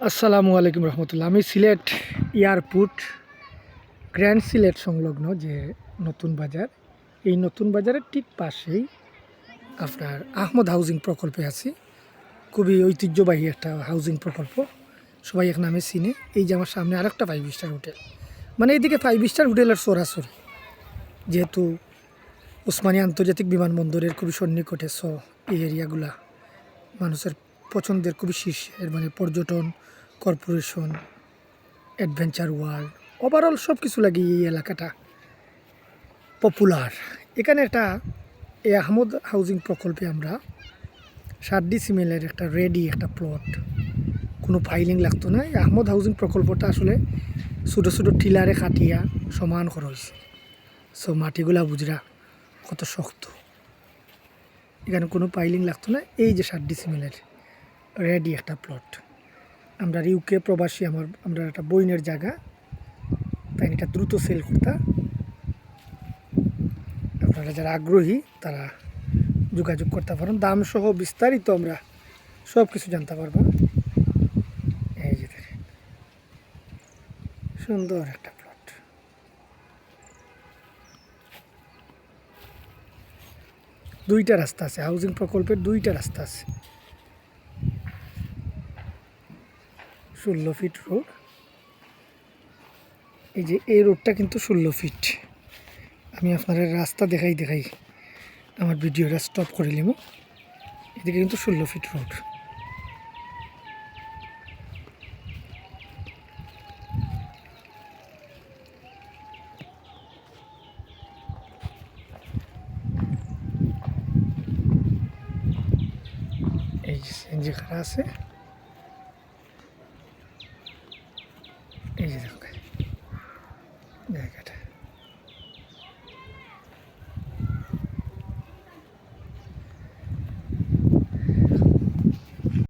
আসসালামু আলাইকুম রহমতুল্লাহ। আমি সিলেট এয়ারপোর্ট, গ্র্যান্ড সিলেট সংলগ্ন যে নতুন বাজার, এই নতুন বাজারের ঠিক পাশেই আপনার আহমদ হাউজিং প্রকল্পে আছি। খুবই ঐতিহ্যবাহী একটা হাউজিং প্রকল্প। সবাই এক নামে চিনে। এই যে আমার সামনে আরেকটা ফাইভ স্টার হোটেল। মানে এইদিকে ফাইভ স্টার হোটেলের সরাসরি। যেহেতু উসমানী আন্তর্জাতিক বিমানবন্দরের খুবই সন্নিকটে সো এই এরিয়াগুলা মানুষের পছন্দের খুবই শীর্ষের মানে পর্যটন, কর্পোরেশন, অ্যাডভেঞ্চার ওয়ার্ল্ড ওভারঅল সব কিছু লাগে এই এলাকাটা পপুলার এখানে একটা এই আহমদ হাউজিং প্রকল্পে আমরা ষাট ডিসিমেলের একটা রেডি একটা প্লট কোনো ফাইলিং লাগতো না। এই আহমদ হাউজিং প্রকল্পটা আসলে ছোটো ছোটো টিলারে কাটিয়া সমান করা হয়েছে। সো মাটিগুলা বুঝরা কত শক্ত। এখানে কোনো পাইলিং লাগতো না। এই যে ষাট ডিসিমেলের রেডি একটা প্লট আমরা ইউকে প্রবাসী, আমার, আমরা একটা বইনের জায়গা। তাই এটা দ্রুত সেল করতা। আপনারা যারা আগ্রহী, তারা যোগাযোগ করতে পারেন। দাম সহ বিস্তারিত আমরা সব কিছু জানতে পারব। এই যে সুন্দর একটা প্লট দুইটা রাস্তা আছে। হাউজিং প্রকল্পের দুইটা রাস্তা আছে। ষোলো ফিট রোড এই যে এই রোডটা কিন্তু ষোলো ফিট আমি আপনার রাস্তা দেখাই দেখাই আমার ভিডিওটা স্টপ করে নিব। এদিকে কিন্তু ষোলো ফিট রোড এই যে খাড়া আছে এই যে দেখো জায়গাটা